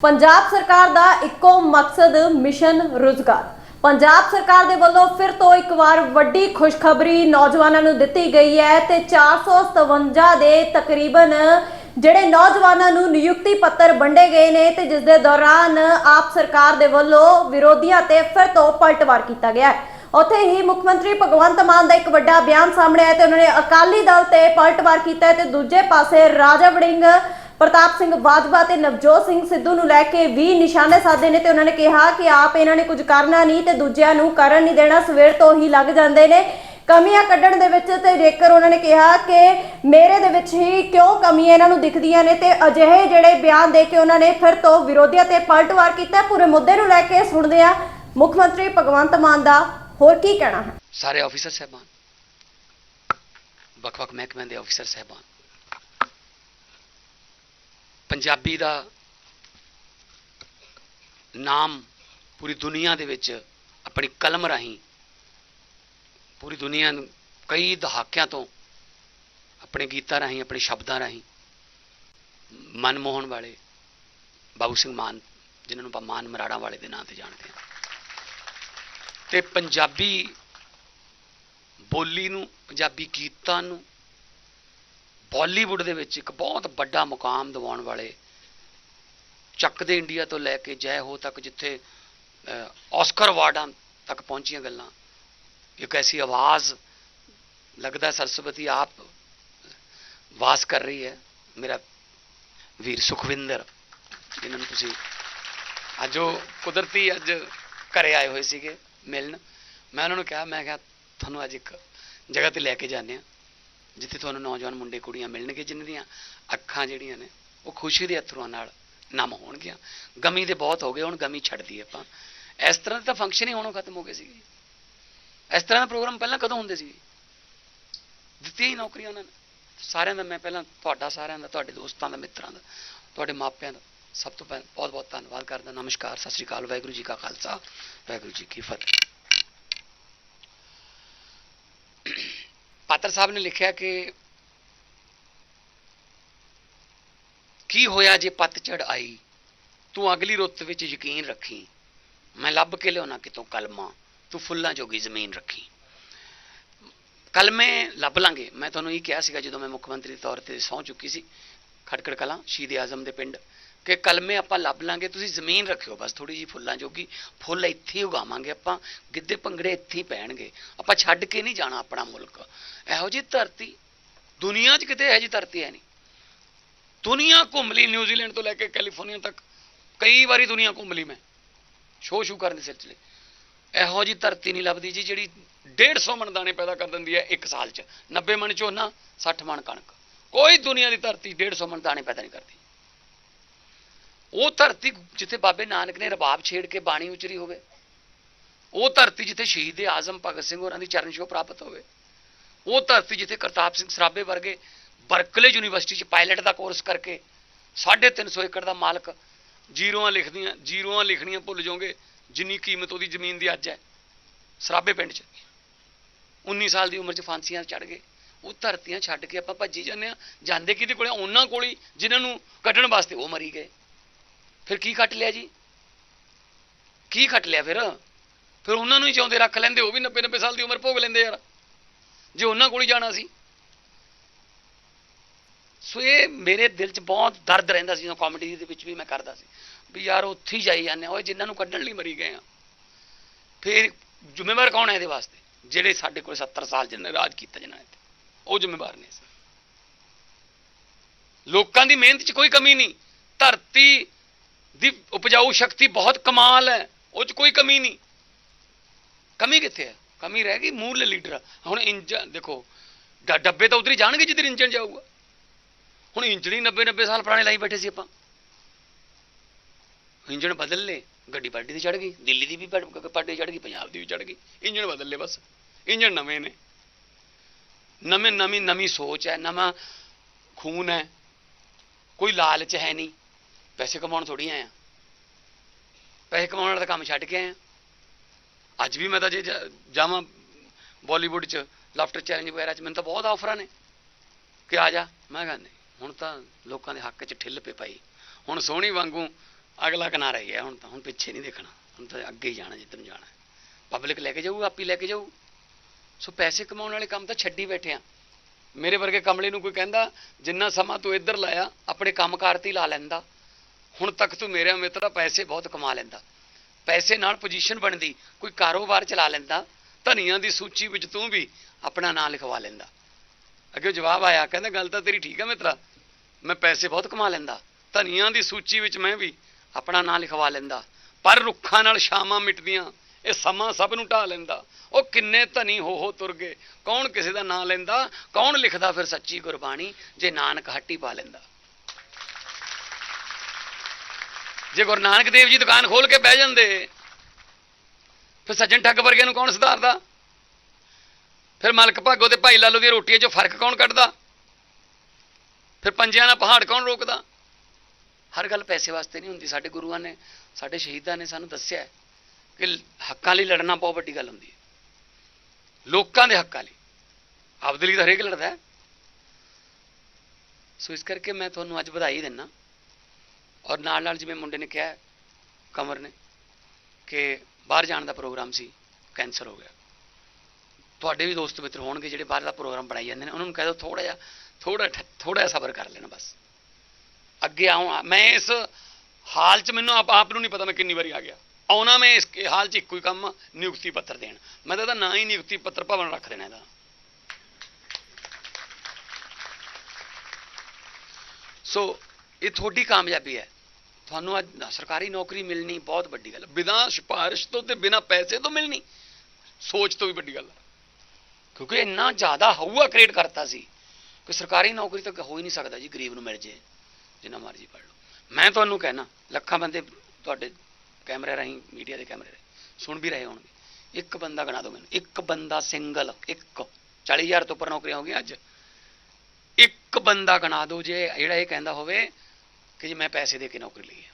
ਪੰਜਾਬ ਸਰਕਾਰ ਦਾ ਇੱਕੋ ਮਕਸਦ, ਮਿਸ਼ਨ ਰੁਜ਼ਗਾਰ। ਪੰਜਾਬ ਸਰਕਾਰ ਦੇ ਵੱਲੋਂ ਫਿਰ ਤੋਂ ਇੱਕ ਵਾਰ ਵੱਡੀ ਖੁਸ਼ਖਬਰੀ ਨੌਜਵਾਨਾਂ ਨੂੰ ਦਿੱਤੀ ਗਈ ਹੈ ਤੇ 457 ਦੇ ਤਕਰੀਬਨ ਜਿਹੜੇ ਨੌਜਵਾਨਾਂ ਨੂੰ ਨਿਯੁਕਤੀ ਪੱਤਰ ਵੰਡੇ ਗਏ ਨੇ ਤੇ ਜਿਸ ਦੇ ਦੌਰਾਨ ਆਪ ਸਰਕਾਰ ਦੇ ਵੱਲੋਂ ਵਿਰੋਧੀਆਂ ਤੇ ਫਿਰ ਤੋਂ ਪਲਟਵਾਰ ਕੀਤਾ ਗਿਆ ਹੈ। ਉੱਥੇ ਹੀ ਮੁੱਖ ਮੰਤਰੀ ਭਗਵੰਤ ਮਾਨ ਦਾ ਇੱਕ ਵੱਡਾ ਬਿਆਨ ਸਾਹਮਣੇ ਆਇਆ ਤੇ ਉਹਨਾਂ ਨੇ ਅਕਾਲੀ ਦਲ ਤੇ ਪਲਟਵਾਰ ਕੀਤਾ ਤੇ ਦੂਜੇ ਪਾਸੇ ਰਾਜਾ ਵੜਿੰਗ ਪ੍ਰਤਾਪ ਸਿੰਘ ਬਾਜਵਾ ਤੇ ਨਵਜੋਤ ਸਿੰਘ ਸਿੱਧੂ ਨੂੰ ਲੈ ਕੇ ਵੀ ਨਿਸ਼ਾਨੇ ਸਾਧੇ ਨੇ ਤੇ ਉਹਨਾਂ ਨੇ ਕਿਹਾ ਕਿ ਆਪ ਇਹਨਾਂ ਨੇ ਕੁਝ ਕਰਨਾ ਨਹੀਂ ਤੇ ਦੂਜਿਆਂ ਨੂੰ ਕਰਨ ਨਹੀਂ ਦੇਣਾ, ਸਵੇਰ ਤੋਂ ਹੀ ਲੱਗ ਜਾਂਦੇ ਨੇ। ਕਮੀਆਂ ਕੱਢਣ ਦੇ ਵਿੱਚ ਤੇ ਜੇਕਰ ਉਹਨਾਂ ਨੇ ਕਿਹਾ ਕਿ ਮੇਰੇ ਦੇ ਵਿੱਚ ਹੀ ਕਿਉਂ ਕਮੀਆਂ ਇਹਨਾਂ ਨੂੰ ਦਿਖਦੀਆਂ ਨੇ ਤੇ ਅਜਿਹੇ ਜਿਹੜੇ ਬਿਆਨ ਦੇ ਕੇ ਉਹਨਾਂ ਨੇ ਫਿਰ ਤੋਂ ਵਿਰੋਧੀਆਂ ਤੇ ਪਲਟਵਾਰ ਕੀਤਾ, ਪੂਰੇ ਮੁੱਦੇ ਨੂੰ ਲੈ ਕੇ ਸੁਣਦੇ ਆ ਮੁੱਖ ਮੰਤਰੀ ਭਗਵੰਤ ਮਾਨ ਦਾ ਹੋਰ ਕੀ ਕਹਿਣਾ ਹੈ? ਸਾਰੇ ਆਫੀਸਰ ਸਹਿਬਾਨ। ਵੱਖ-ਵੱਖ ਮਹਿਕਮਿਆਂ ਦੇ ਆਫੀਸਰ ਸਹਿਬਾਨ। ਪੰਜਾਬੀ ਦਾ ਨਾਮ ਪੂਰੀ ਦੁਨੀਆ ਦੇ ਵਿੱਚ ਆਪਣੀ ਕਲਮ ਰਾਹੀਂ ਪੂਰੀ ਦੁਨੀਆ ਨੂੰ ਕਈ ਦਹਾਕਿਆਂ ਤੋਂ ਆਪਣੇ ਗੀਤਾਂ ਰਾਹੀਂ, ਆਪਣੇ ਸ਼ਬਦਾਂ ਰਾਹੀਂ ਮਨਮੋਹਨ ਵਾਲੇ, ਬਾਬੂ ਸਿੰਘ ਮਾਨ, ਜਿਨ੍ਹਾਂ ਨੂੰ ਆਪਾਂ ਮਾਨ ਮਰਾੜਾ ਵਾਲੇ ਦੇ ਨਾਂ ਤੇ ਜਾਣਦੇ ਹਾਂ। ਤੇ ਪੰਜਾਬੀ ਬੋਲੀ ਨੂੰ, ਪੰਜਾਬੀ ਗੀਤਾਂ ਨੂੰ ਬਾਲੀਵੁੱਡ ਦੇ ਵਿੱਚ ਇੱਕ ਬਹੁਤ ਵੱਡਾ ਮੁਕਾਮ ਦਿਵਾਉਣ ਵਾਲੇ ਚੱਕਦੇ ਇੰਡੀਆ ਤੋਂ ਲੈ ਕੇ ਜੈ ਹੋ ਤੱਕ ਜਿੱਥੇ ਅਹ, ਆਸਕਰ ਅਵਾਰਡਾਂ ਤੱਕ ਪਹੁੰਚੀਆਂ ਗੱਲਾਂ। ਇੱਕ ਐਸੀ ਆਵਾਜ਼ ਲੱਗਦਾ ਸਰਸਵਤੀ ਆਪ ਵਾਸ ਕਰ ਰਹੀ ਹੈ ਮੇਰਾ ਵੀਰ ਸੁਖਵਿੰਦਰ ਜਿਨ੍ਹਾਂ ਨੂੰ ਤੁਸੀਂ ਅੱਜ ਉਹ ਕੁਦਰਤੀ ਅੱਜ ਘਰੇ ਆਏ ਹੋਏ ਸੀਗੇ ਮਿਲਣ। ਮੈਂ ਉਹਨਾਂ ਨੂੰ ਕਿਹਾ ਮੈਂ ਕਿਹਾ ਤੁਹਾਨੂੰ ਅੱਜ ਇੱਕ ਜਗ੍ਹਾ ਤੇ ਲੈ ਕੇ ਜਾਂਦੇ ਆ ਜਿੱਥੇ ਤੁਹਾਨੂੰ ਨੌਜਵਾਨ ਮੁੰਡੇ ਕੁੜੀਆਂ ਮਿਲਣਗੇ ਜਿਨ੍ਹਾਂ ਦੀਆਂ ਅੱਖਾਂ ਜਿਹੜੀਆਂ ਨੇ, ਉਹ ਖੁਸ਼ੀ ਦੇ ਅਥਰੂਆਂ ਨਾਲ ਨਮ ਹੋਣਗੀਆਂ। ਗਮੀ ਦੇ ਬਹੁਤ ਹੋ ਗਏ, ਹੁਣ ਗਮੀ ਛੱਡ ਦਈਏ ਆਪਾਂ। ਇਸ ਤਰ੍ਹਾਂ ਦੇ ਤਾਂ ਫੰਕਸ਼ਨ ਹੀ ਹੋਣੋਂ ਖਤਮ ਹੋ ਗਏ ਸੀਗੇ। ਇਸ ਤਰ੍ਹਾਂ ਦਾ ਪ੍ਰੋਗਰਾਮ ਪਹਿਲਾਂ ਕਦੋਂ ਹੁੰਦੇ ਸੀ ਦਿੱਤੀਆਂ ਹੀ ਨੌਕਰੀਆਂ ਉਹਨਾਂ ਨੇ। ਸਾਰਿਆਂ ਦਾ, ਮੈਂ ਪਹਿਲਾਂ ਤੁਹਾਡਾ ਸਾਰਿਆਂ ਦਾ, ਤੁਹਾਡੇ ਦੋਸਤਾਂ ਦਾ, ਮਿੱਤਰਾਂ ਦਾ, ਤੁਹਾਡੇ ਮਾਪਿਆਂ ਦਾ ਸਭ ਤੋਂ ਪਹਿਲਾਂ ਬਹੁਤ ਬਹੁਤ ਧੰਨਵਾਦ ਕਰਦਾ। ਨਮਸਕਾਰ, ਸਤਿ ਸ੍ਰੀ ਅਕਾਲ, ਵਾਹਿਗੁਰੂ ਜੀ ਕਾ ਖਾਲਸਾ, ਵਾਹਿਗੁਰੂ ਜੀ ਕੀ ਫਤਿਹ। ਪਾਤਰ ਸਾਹਿਬ ਨੇ ਲਿਖਿਆ ਕਿ ਕੀ ਹੋਇਆ ਜੇ ਪਤਝੜ ਆਈ? ਤੂੰ ਅਗਲੀ ਰੁੱਤ ਵਿੱਚ ਯਕੀਨ ਰੱਖੀ। ਮੈਂ ਲੱਭ ਕੇ ਲਿਆਉਣਾ ਕਿਤੋਂ ਕਲਮਾ? ਤੂੰ ਫੁੱਲਾਂ ਜੋਗੀ ਜ਼ਮੀਨ ਰੱਖੀ। ਕਲਮੇ ਲੱਭ ਲਾਂਗੇ। ਮੈਂ ਤੁਹਾਨੂੰ ਇਹ ਕਿਹਾ ਸੀਗਾ ਜਦੋਂ ਮੈਂ ਮੁੱਖ ਮੰਤਰੀ ਦੇ ਤੌਰ ਤੇ ਸਹੁੰ ਚੁੱਕੀ ਸੀ। ਖਟਕੜ ਕਲਾਂ, ਸ਼ਹੀਦ ਆਜ਼ਮ ਦੇ ਪਿੰਡ। ਕਿ ਕਲਮੇ ਆਪਾਂ ਲੱਭ ਲਾਂਗੇ, ਤੁਸੀਂ ਜ਼ਮੀਨ ਰੱਖਿਓ, ਬਸ ਥੋੜੀ ਜੀ ਫੁੱਲਾਂ ਜੋਗੀ, ਫੁੱਲ ਇੱਥੇ ਉਗਾਵਾਂਗੇ ਆਪਾਂ, ਗਿੱਧੇ ਭੰਗੜੇ ਇੱਥੇ ਹੀ ਪੈਣਗੇ। ਆਪਾਂ ਛੱਡ ਕੇ ਨਹੀਂ ਜਾਣਾ ਆਪਣਾ ਮੁਲਕ। ਇਹੋ ਜੀ ਧਰਤੀ, ਦੁਨੀਆ 'ਚ ਕਿਤੇ ਇਹੋ ਜੀ ਧਰਤੀ ਹੈ ਨਹੀਂ। ਦੁਨੀਆ ਘੁੰਮ ਲਈ ਨਿਊਜ਼ੀਲੈਂਡ ਤੋਂ ਲੈ ਕੇ ਕੈਲੀਫੋਰਨੀਆ ਤੱਕ, ਕਈ ਵਾਰੀ ਦੁਨੀਆ ਘੁੰਮ ਲਈ ਮੈਂ। ਸ਼ੋਅ ਸ਼ੂ ਕਰਨ ਦੇ ਸਿਲਸਿਲੇ। ਇਹੋ ਜੀ ਧਰਤੀ ਨਹੀਂ ਲੱਭਦੀ ਜੀ, ਜਿਹੜੀ 150 ਮਣ ਦਾਣੇ ਪੈਦਾ ਕਰ ਦਿੰਦੀ ਹੈ ਇੱਕ ਸਾਲ 'ਚ। 90 ਮਣ ਝੋਨਾ 60 ਮਣ ਕਣਕ। ਕੋਈ ਦੁਨੀਆ ਦੀ ਧਰਤੀ 150 ਮਣ ਦਾਣੇ ਪੈਦਾ ਨਹੀਂ ਕਰਦੀ। ਉਹ ਧਰਤੀ ਜਿੱਥੇ ਬਾਬੇ ਨਾਨਕ ਨੇ ਰਬਾਬ ਛੇੜ ਕੇ ਬਾਣੀ ਉਚਰੀ ਹੋਵੇ, ਉਹ ਧਰਤੀ ਜਿੱਥੇ ਸ਼ਹੀਦ ਆਜ਼ਮ ਭਗਤ ਸਿੰਘ ਹੋਰਾਂ ਦੀ ਚਰਨ ਛੋਹ ਪ੍ਰਾਪਤ ਹੋਵੇ, ਉਹ ਧਰਤੀ ਜਿੱਥੇ ਕਰਤਾਪ ਸਿੰਘ ਸਰਾਭੇ ਵਰਗੇ ਬਰਕਲੇ ਯੂਨੀਵਰਸਿਟੀ 'ਚ ਪਾਇਲਟ ਦਾ ਕੋਰਸ ਕਰਕੇ 350 ਏਕੜ ਦਾ ਮਾਲਕ ਜੀਰੋਆਂ ਲਿਖਦੀਆਂ, ਜੀਰੋਆਂ ਲਿਖਣੀਆਂ ਭੁੱਲ ਜਾਓਗੇ, ਜਿੰਨੀ ਕੀਮਤ ਉਹਦੀ ਜ਼ਮੀਨ ਦੀ ਅੱਜ ਹੈ, ਸਰਾਭੇ ਪਿੰਡ 'ਚ। 19 ਸਾਲ ਦੀ ਉਮਰ 'ਚ ਫਾਂਸੀਆਂ ਚੜ ਗਏ, ਉਹ ਧਰਤੀਆਂ ਛੱਡ ਕੇ ਆਪਾਂ ਭੱਜੀ ਜਾਂਦੇ ਆ ਜਾਂਦੇ ਕਿਹਦੇ ਕੋਲੇ? ਉਹਨਾਂ ਕੋਲ ਹੀ, ਜਿਨ੍ਹਾਂ ਨੂੰ ਕੱਢਣ ਵਾਸਤੇ ਉਹ ਮਰੀ ਗਏ। ਫਿਰ ਕੀ ਕੱਟ ਲਿਆ ਜੀ? ਕੀ ਕੱਟ ਲਿਆ ਫਿਰ? ਫਿਰ ਉਹਨਾਂ ਨੂੰ ਹੀ ਚਾਹੁੰਦੇ ਰੱਖ ਲੈਂਦੇ, ਉਹ ਵੀ 90 90 ਸਾਲ ਦੀ ਉਮਰ ਭੋਗ ਲੈਂਦੇ ਯਾਰ। ਜੇ ਉਹਨਾਂ ਕੋਲ ਹੀ ਜਾਣਾ ਸੀ। ਸੋ ਇਹ ਮੇਰੇ ਦਿਲ 'ਚ ਬਹੁਤ ਦਰਦ ਰਹਿੰਦਾ ਸੀ, ਜਦੋਂ ਕਾਮੇਡੀ ਦੇ ਵਿੱਚ ਵੀ ਮੈਂ ਕਰਦਾ ਸੀ। ਵੀ ਯਾਰ ਉੱਥੇ ਹੀ ਜਾਈ ਜਾਂਦੇ ਆ ਓਏ ਜਿਨ੍ਹਾਂ ਨੂੰ ਕੱਢਣ ਲਈ ਮਰੀ ਗਏ ਆ ਫਿਰ ਜ਼ਿੰਮੇਵਾਰ ਕੌਣ ਹੈ ਇਹਦੇ ਵਾਸਤੇ? ਜਿਹੜੇ ਸਾਡੇ ਕੋਲ 70 ਸਾਲ ਜਿਹਨੇ ਰਾਜ ਕੀਤਾ ਜਿਨ੍ਹਾਂ ਨੇ ਉਹ ਜ਼ਿੰਮੇਵਾਰ ਨੇ ਲੋਕਾਂ ਦੀ ਮਿਹਨਤ 'ਚ ਕੋਈ ਕਮੀ ਨਹੀਂ। ਧਰਤੀ ਦੀ ਉਪਜਾਊ ਸ਼ਕਤੀ ਬਹੁਤ ਕਮਾਲ ਹੈ, ਉਹ 'ਚ ਕੋਈ ਕਮੀ ਨਹੀਂ। ਕਮੀ ਕਿੱਥੇ ਹੈ? ਕਮੀ ਰਹਿ ਗਈ ਮੂਲ ਲੀਡਰ। ਹੁਣ ਇੰਜਨ ਦੇਖੋ, ਡ- ਡੱਬੇ ਤਾਂ ਉਧਰ ਹੀ ਜਾਣਗੇ ਜਿੱਧਰ ਇੰਜਨ ਜਾਊਗਾ। ਹੁਣ ਇੰਜਣ ਹੀ 90 90 ਸਾਲ ਪੁਰਾਣੇ ਲਾਈ ਬੈਠੇ ਸੀ ਆਪਾਂ। ਇੰਜਣ ਬਦਲ ਲੇ ਗੱਡੀ ਪਾਰਟੀ ਦੀ ਚੜ ਗਈ, ਦਿੱਲੀ ਦੀ ਵੀ ਪਾਰਟੀ ਚੜ ਗਈ, ਪੰਜਾਬ ਦੀ ਵੀ ਚੜ ਗਈ। ਇੰਜਣ ਬਦਲ ਲੇ ਬਸ। ਇੰਜਣ ਨਵੇਂ ਨੇ। ਨਵੇਂ ਨਵੀਂ ਨਵੀਂ ਸੋਚ ਹੈ, ਨਵਾਂ ਖੂਨ ਹੈ। ਕੋਈ ਲਾਲਚ ਹੈ ਨਹੀਂ। ਪੈਸੇ ਕਮਾਉਣ ਥੋੜੀ ਆਇਆ ਪੈਸੇ ਕਮਾਉਣ ਵਾਲਾ ਤਾਂ ਕੰਮ ਛੱਡ ਕੇ ਆਏ ਆ ਅੱਜ ਵੀ ਮੈਂ ਤਾਂ ਜੇ ਜਾ- ਜਾਵਾਂ ਬਾਲੀਵੁੱਡ 'ਚ, ਲਾਫਟਰ ਚੈਲੰਜ ਵਗੈਰਾ 'ਚ, ਮੈਨੂੰ ਤਾਂ ਬਹੁਤ ਆਫਰਾਂ ਨੇ। ਕਿ ਆ ਜਾ। ਮੈਂ ਕਹਿੰਦਾ ਨਹੀਂ, ਹੁਣ ਤਾਂ ਲੋਕਾਂ ਦੇ ਹੱਕ 'ਚ ਠਿੱਲ ਪੇ ਪਈ ਹੁਣ ਸੋਹਣੀ ਵਾਂਗੂ ਅਗਲਾ ਕਿਨਾਰਾ ਹੀ ਹੈ। ਹੁਣ ਤਾਂ, ਹੁਣ ਪਿੱਛੇ ਨਹੀਂ ਦੇਖਣਾ। ਹੁਣ ਤਾਂ ਅੱਗੇ ਹੀ ਜਾਣਾ, ਜਿੱਧਰ ਨੂੰ ਜਾਣਾ ਪਬਲਿਕ ਲੈ ਕੇ ਜਾਊ, ਆਪੀ ਲੈ ਕੇ ਜਾਊ। ਸੋ ਪੈਸੇ ਕਮਾਉਣ ਵਾਲੇ ਕੰਮ ਤਾਂ ਛੱਡੀ ਬੈਠੇ ਆ ਮੇਰੇ ਵਰਗੇ ਕਮਲੇ ਨੂੰ ਕੋਈ ਕਹਿੰਦਾ, ਜਿੰਨਾ ਸਮਾਂ ਤੂੰ ਇੱਧਰ ਲਾਇਆ, ਆਪਣੇ ਕੰਮਕਾਰ ਤੇ ਹੀ ਲਾ ਲੈਂਦਾ। ਹੁਣ ਤੱਕ ਤੂੰ ਮੇਰੇ ਮਿੱਤਰਾ ਪੈਸੇ ਬਹੁਤ ਕਮਾ ਲੈਂਦਾ। ਪੈਸੇ ਨਾਲ ਪੋਜੀਸ਼ਨ ਬਣਦੀ, ਕੋਈ ਕਾਰੋਬਾਰ ਚਲਾ ਲੈਂਦਾ, ਧਨੀਆਂ ਦੀ ਸੂਚੀ ਵਿੱਚ ਤੂੰ ਵੀ ਆਪਣਾ ਨਾਂ ਲਿਖਵਾ ਲੈਂਦਾ। ਅੱਗੇ ਜਵਾਬ ਆਇਆ, ਕਹਿੰਦਾ, ਗੱਲ ਤਾਂ ਤੇਰੀ ਠੀਕ ਹੈ ਮਿੱਤਰਾ, ਮੈਂ ਪੈਸੇ ਬਹੁਤ ਕਮਾ ਲੈਂਦਾ, ਧਨੀਆਂ ਦੀ ਸੂਚੀ ਵਿੱਚ ਮੈਂ ਵੀ ਆਪਣਾ ਨਾਂ ਲਿਖਵਾ ਲੈਂਦਾ, ਪਰ ਰੁੱਖਾਂ ਨਾਲ ਸ਼ਾਮਾਂ ਮਿਟਦੀਆਂ, ਇਹ ਸਮਾਂ ਸਭ ਨੂੰ ਢਾ ਲੈਂਦਾ। ਉਹ ਕਿੰਨੇ ਧਨੀ ਹੋ ਹੋ ਤੁਰ ਗਏ, ਕੌਣ ਕਿਸੇ ਦਾ ਨਾਂ ਲੈਂਦਾ, ਕੌਣ ਲਿਖਦਾ ਫਿਰ ਸੱਚੀ ਗੁਰਬਾਣੀ, ਜੇ ਨਾਨਕ ਹੱਟੀ ਪਾ ਲੈਂਦਾ? ਜੇ ਗੁਰੂ ਨਾਨਕ ਦੇਵ ਜੀ ਦੁਕਾਨ ਖੋਲ ਕੇ ਬਹਿ ਜਾਂਦੇ, ਫਿਰ ਸੱਜਣ ਠੱਗ ਵਰਗੇ ਨੂੰ ਕੌਣ ਸੁਧਾਰਦਾ? ਫਿਰ ਮਲਕ ਭਾਗੋ ਤੇ ਭਾਈ ਲਾਲੋ ਦੀਆਂ ਰੋਟੀਆਂ 'ਚੋਂ ਫ਼ਰਕ ਕੌਣ ਕੱਢਦਾ? ਫਿਰ ਪੰਜਿਆਂ ਨਾਲ ਪਹਾੜ ਕੌਣ ਰੋਕਦਾ? ਹਰ ਗੱਲ ਪੈਸੇ ਵਾਸਤੇ ਨਹੀਂ ਹੁੰਦੀ, ਸਾਡੇ ਗੁਰੂਆਂ ਨੇ, ਸਾਡੇ ਸ਼ਹੀਦਾਂ ਨੇ ਸਾਨੂੰ ਦੱਸਿਆ ਕਿ ਹੱਕਾਂ ਲਈ ਲੜਨਾ ਬਹੁਤ ਵੱਡੀ ਗੱਲ ਹੁੰਦੀ ਹੈ। ਲੋਕਾਂ ਦੇ ਹੱਕਾਂ ਲਈ। ਆਪਦੇ ਲਈ ਤਾਂ ਹਰੇਕ ਲੜਦਾ ਸੋ ਇਸ ਕਰਕੇ ਮੈਂ ਤੁਹਾਨੂੰ ਅੱਜ ਵਧਾਈ ਦਿੰਦਾ ਔਰ ਨਾਲ ਨਾਲ ਜਿਵੇਂ ਮੁੰਡੇ ਨੇ ਕਿਹਾ ਹੈ, ਕਮਰ ਨੇ ਕਿ ਬਾਹਰ ਜਾਣ ਦਾ ਪ੍ਰੋਗਰਾਮ ਸੀ ਕੈਂਸਰ ਹੋ ਗਿਆ। ਤੁਹਾਡੇ ਵੀ ਦੋਸਤ ਮਿੱਤਰ ਹੋਣਗੇ ਜਿਹੜੇ ਬਾਹਰ ਦਾ ਪ੍ਰੋਗਰਾਮ ਬਣਾਈ ਜਾਂਦੇ ਨੇ ਉਹਨਾਂ ਨੂੰ ਕਹਿ ਦਿਓ ਥੋੜਾ ਜਿਹਾ ਥੋੜਾ ਥੋੜਾ ਜਿਹਾ ਸਬਰ ਕਰ ਲੈਣਾ ਬਸ। ਅੱਗੇ ਆਉਂ ਮੈਂ ਇਸ ਹਾਲ 'ਚ ਮੈਨੂੰ ਆਪ ਆਪ ਨੂੰ ਨਹੀਂ ਪਤਾ ਮੈਂ ਕਿੰਨੀ ਵਾਰੀ ਆ ਗਿਆ। ਆਉਣਾ ਮੈਂ ਇਸ ਹਾਲ 'ਚ ਇੱਕੋ ਹੀ ਕੰਮ ਨਿਯੁਕਤੀ ਪੱਤਰ ਦੇਣ। ਮੈਂ ਤਾਂ ਨਾ ਹੀ ਨਿਯੁਕਤੀ ਪੱਤਰ ਭਵਨ ਰੱਖ ਦੇਣਾ ਇਹਦਾ। ਸੋ ਇਹ ਤੁਹਾਡੀ ਕਾਮਯਾਬੀ ਹੈ। ਤੁਹਾਨੂੰ ਅੱਜ ਸਰਕਾਰੀ ਨੌਕਰੀ ਮਿਲਣੀ ਬਹੁਤ ਵੱਡੀ ਗੱਲ ਹੈ। ਬਿਨਾਂ ਸਿਫਾਰਿਸ਼ ਤੋਂ ਤੇ ਬਿਨਾਂ ਪੈਸੇ ਤੋਂ ਮਿਲਣੀ ਸੋਚ ਤੋਂ ਵੀ ਵੱਡੀ ਗੱਲ ਹੈ। ਕਿਉਂਕਿ ਇੰਨਾ ਜ਼ਿਆਦਾ ਹਊਆ ਕ੍ਰੀਏਟ ਕਰਤਾ ਸੀ ਕਿ ਸਰਕਾਰੀ ਨੌਕਰੀ ਤਾਂ ਹੋ ਹੀ ਨਹੀਂ ਸਕਦਾ ਜੀ, ਗਰੀਬ ਨੂੰ ਮਿਲ ਜੇ, ਜਿੰਨਾ ਮਰਜ਼ੀ ਪੜ ਲਓ। ਮੈਂ ਤੁਹਾਨੂੰ ਕਹਿਣਾ, ਲੱਖਾਂ ਬੰਦੇ ਤੁਹਾਡੇ ਕੈਮਰੇ ਰਾਹੀਂ, ਮੀਡੀਆ ਦੇ ਕੈਮਰੇ ਰਾਹੀਂ ਸੁਣ ਵੀ ਰਹੇ ਹੋਣਗੇ। ਇੱਕ ਬੰਦਾ ਗਣਾ ਦਿਓ ਮੈਨੂੰ, ਇੱਕ ਬੰਦਾ ਸਿੰਗਲ, ਇੱਕ। 40000 ਤੋਂ ਉੱਪਰ ਨੌਕਰੀਆਂ ਹੋ ਗਈਆਂ ਅੱਜ। ਇੱਕ ਬੰਦਾ ਗਣਾ ਦਿਓ ਜੇ, ਜਿਹੜਾ ਇਹ ਕਹਿੰਦਾ ਹੋਵੇ ਕਿ ਜੀ ਮੈਂ ਪੈਸੇ ਦੇ ਕੇ ਨੌਕਰੀ ਲਈ ਹੈ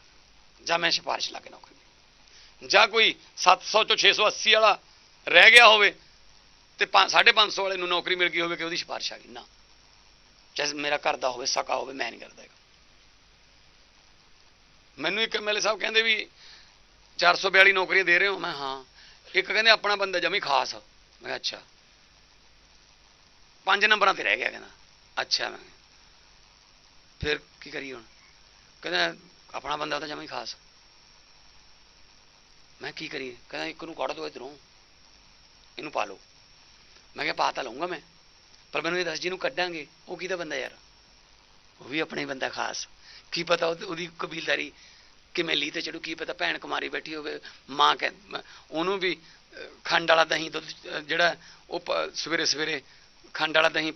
ਜਾਂ ਮੈਂ ਸਿਫਾਰਿਸ਼ ਲਾ ਕੇ ਨੌਕਰੀ ਲਈ। ਜਾਂ ਕੋਈ 700 ਚੋਂ 680 ਵਾਲਾ ਰਹਿ ਗਿਆ ਹੋਵੇ ਤੇ 550 ਵਾਲੇ ਨੂੰ ਨੌਕਰੀ ਮਿਲ ਗਈ ਹੋਵੇ ਕਿ ਉਹਦੀ ਸਿਫਾਰਿਸ਼ ਆ ਗਈ। ਨਾ। ਚਾਹੇ ਮੇਰਾ ਘਰ ਦਾ ਹੋਵੇ, ਸਕਾ ਹੋਵੇ, ਮੈਂ ਨਹੀਂ ਕਰਦਾ ਹੈਗਾ। ਮੈਨੂੰ ਇੱਕ ਐਮਐਲਏ ਸਾਹਿਬ ਕਹਿੰਦੇ ਵੀ 442 ਨੌਕਰੀਆਂ ਦੇ ਰਹੇ ਹੋ? ਮੈਂ ਹਾਂ। ਇੱਕ ਕਹਿੰਦੇ ਆਪਣਾ ਬੰਦਾ ਜਮੀ ਖਾਸ। ਮੈਂ ਕਿਹਾ, ਅੱਛਾ। ਪੰਜ ਨੰਬਰਾਂ ਤੇ ਰਹਿ ਗਿਆ ਕਹਿੰਦਾ। ਅੱਛਾ, ਮੈਂ ਫਿਰ ਕੀ ਕਰੀਏ ਹੁਣ? ਕਹਿੰਦਾ, ਆਪਣਾ ਬੰਦਾ ਤਾਂ ਜਮੀ ਖਾਸ। ਮੈਂ ਕੀ ਕਰੀਏ? ਕਹਿੰਦਾ, ਇੱਕ ਨੂੰ ਕੱਢ ਦੋ ਇਧਰੋਂ। ਇਹਨੂੰ ਪਾ ਲਓ। ਮੈਂ ਕਿਹਾ, ਪਾ ਤਾਂ ਲਊਂਗਾ ਮੈਂ। ਪਰ ਮੈਨੂੰ ਇਹ ਦੱਸ, ਜਿਹਨੂੰ ਕੱਢਾਂਗੇ, ਉਹ ਕਿਹਦਾ ਬੰਦਾ ਯਾਰ? ਉਹ ਵੀ ਆਪਣੇ ਬੰਦਾ ਖਾਸ। ਕੀ ਪਤਾ ਉਹਦੀ- ਉਹਦੀ ਕਬੀਲਦਾਰੀ ਕਿਵੇਂ ਲੀ ਤੇ ਚੜੂ, ਕੀ ਪਤਾ ਭੈਣ ਕੁਮਾਰੀ ਬੈਠੀ ਹੋਵੇ, ਮਾਂ ਕਹਿ ਉਹਨੂੰ ਵੀ ਖੰਡ ਵਾਲਾ ਦਹੀਂ ਦੁੱਧ ਜਿਹੜਾ ਉਹ ਸਵੇਰੇ ਸਵੇਰੇ ਖੰਡ ਵਾਲਾ ਦਹੀਂ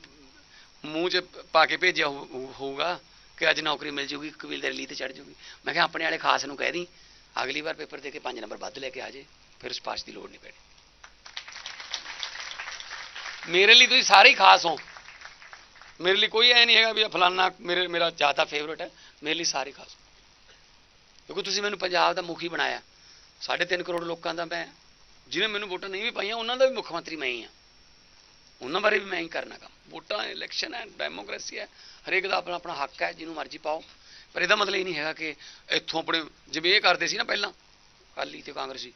ਮੂੰਹ 'ਚ ਪਾ ਕੇ ਭੇਜਿਆ ਹੋਊ- ਹੋਊਗਾ। ਕਿ ਅੱਜ ਨੌਕਰੀ ਮਿਲ ਜੂਗੀ ਕਬੀਲਦਾਰੀ ਲੀ ਤੇ ਚੜ ਜੂਗੀ। ਮੈਂ ਕਿਹਾ, ਆਪਣੇ ਵਾਲੇ ਖਾਸ ਨੂੰ ਕਹਿ ਦੀ, ਅਗਲੀ ਵਾਰ ਪੇਪਰ ਦੇ ਕੇ 5 ਨੰਬਰ ਵੱਧ ਲੈ ਕੇ ਆ ਜੇ, ਫਿਰ ਸਪਾਸ਼ ਦੀ ਲੋੜ ਨਹੀਂ ਪੈਣੀ। ਮੇਰੇ ਲਈ ਤੁਸੀਂ ਸਾਰੇ ਹੀ ਖਾਸ ਹੋ। ਮੇਰੇ ਲਈ ਕੋਈ ਐ ਨਹੀਂ ਹੈਗਾ ਵੀ ਫਲਾਨਾ ਮੇਰੇ, ਮੇਰਾ ਜ਼ਿਆਦਾ ਫੇਵਰਟ ਹੈ। ਮੇਰੇ ਲਈ ਸਾਰੇ ਖਾਸ ਕਿਉਂਕਿ ਤੁਸੀਂ ਮੈਨੂੰ ਪੰਜਾਬ ਦਾ ਮੁਖੀ ਬਣਾਇਆ। 3.5 ਕਰੋੜ ਲੋਕਾਂ ਦਾ ਮੈਂ, ਜਿਹਨੇ ਮੈਨੂੰ ਵੋਟਾਂ ਨਹੀਂ ਵੀ ਪਾਈਆਂ, ਉਹਨਾਂ ਦਾ ਵੀ ਮੁੱਖ ਮੰਤਰੀ ਮੈਂ ਹੀ ਆ ਉਹਨਾਂ ਬਾਰੇ ਵੀ ਮੈਂ ਹੀ ਕਰਨਾ ਕੰਮ ਵੋਟਾਂ ਇਲੈਕਸ਼ਨ ਹੈ ਡੈਮੋਕ੍ਰੇਸੀ ਹੈ ਹਰੇਕ ਦਾ ਆਪਣਾ ਆਪਣਾ ਹੱਕ ਹੈ ਜਿਹਨੂੰ ਮਰਜ਼ੀ ਪਾਓ। ਪਰ ਇਹਦਾ ਮਤਲਬ ਇਹ ਨਹੀਂ ਹੈਗਾ ਕਿ ਇੱਥੋਂ ਆਪਣੇ ਜਿਵੇਂ ਇਹ ਕਰਦੇ ਸੀ ਨਾ ਪਹਿਲਾਂ ਅਕਾਲੀ ਤੇ ਕਾਂਗਰਸੀ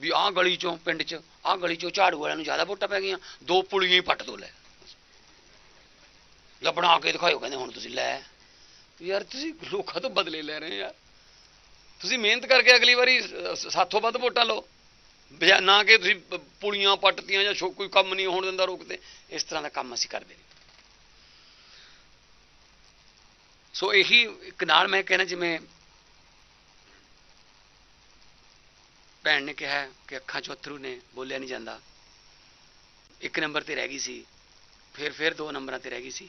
ਵੀ ਆਹ ਗਲੀ ਚੋਂ ਪਿੰਡ 'ਚ ਆਹ ਗਲੀ ਚੋਂ ਝਾੜੂ ਵਾਲਿਆਂ ਨੂੰ ਜ਼ਿਆਦਾ ਵੋਟਾਂ ਪੈ ਗਈਆਂ ਦੋ ਪੁਲੀਆਂ ਹੀ ਪੱਟ ਦੋ ਲੈ। ਜਾਂ ਬਣਾ ਕੇ ਦਿਖਾਇਓ ਕਹਿੰਦੇ ਹੁਣ ਤੁਸੀਂ ਲੈ। ਯਾਰ ਤੁਸੀਂ ਲੋਕਾਂ ਤੋਂ ਬਦਲੇ ਲੈ ਰਹੇ ਯਾਰ ਤੁਸੀਂ ਮਿਹਨਤ ਕਰਕੇ ਅਗਲੀ ਵਾਰੀ ਅਹ, ਸਾਥੋਂ ਵੱਧ ਵੋਟਾਂ ਲਓ। ਨਾ ਕਿ ਤੁਸੀਂ ਪੁਲੀਆਂ ਪੱਟਤੀਆਂ ਜਾਂ ਕੋਈ ਕੰਮ ਨਹੀਂ ਹੋਣ ਦਿੰਦਾ ਰੋਕਦੇ। ਇਸ ਤਰ੍ਹਾਂ ਦਾ ਕੰਮ ਅਸੀਂ ਕਰਦੇ ਨਹੀਂ। ਸੋ ਇਹੀ ਇੱਕ ਨਾਲ ਮੈਂ ਕਹਿਣਾ ਜਿਵੇਂ ਭੈਣ ਨੇ ਕਿਹਾ ਕਿ ਅੱਖਾਂ ਚੋਂ ਅਥਰੂ ਨੇ, ਬੋਲਿਆ ਨਹੀਂ ਜਾਂਦਾ। ਇੱਕ ਨੰਬਰ ਤੇ ਰਹਿ ਗਈ ਸੀ, ਫਿਰ ਫਿਰ ਦੋ ਨੰਬਰਾਂ ਤੇ ਰਹਿ ਗਈ ਸੀ।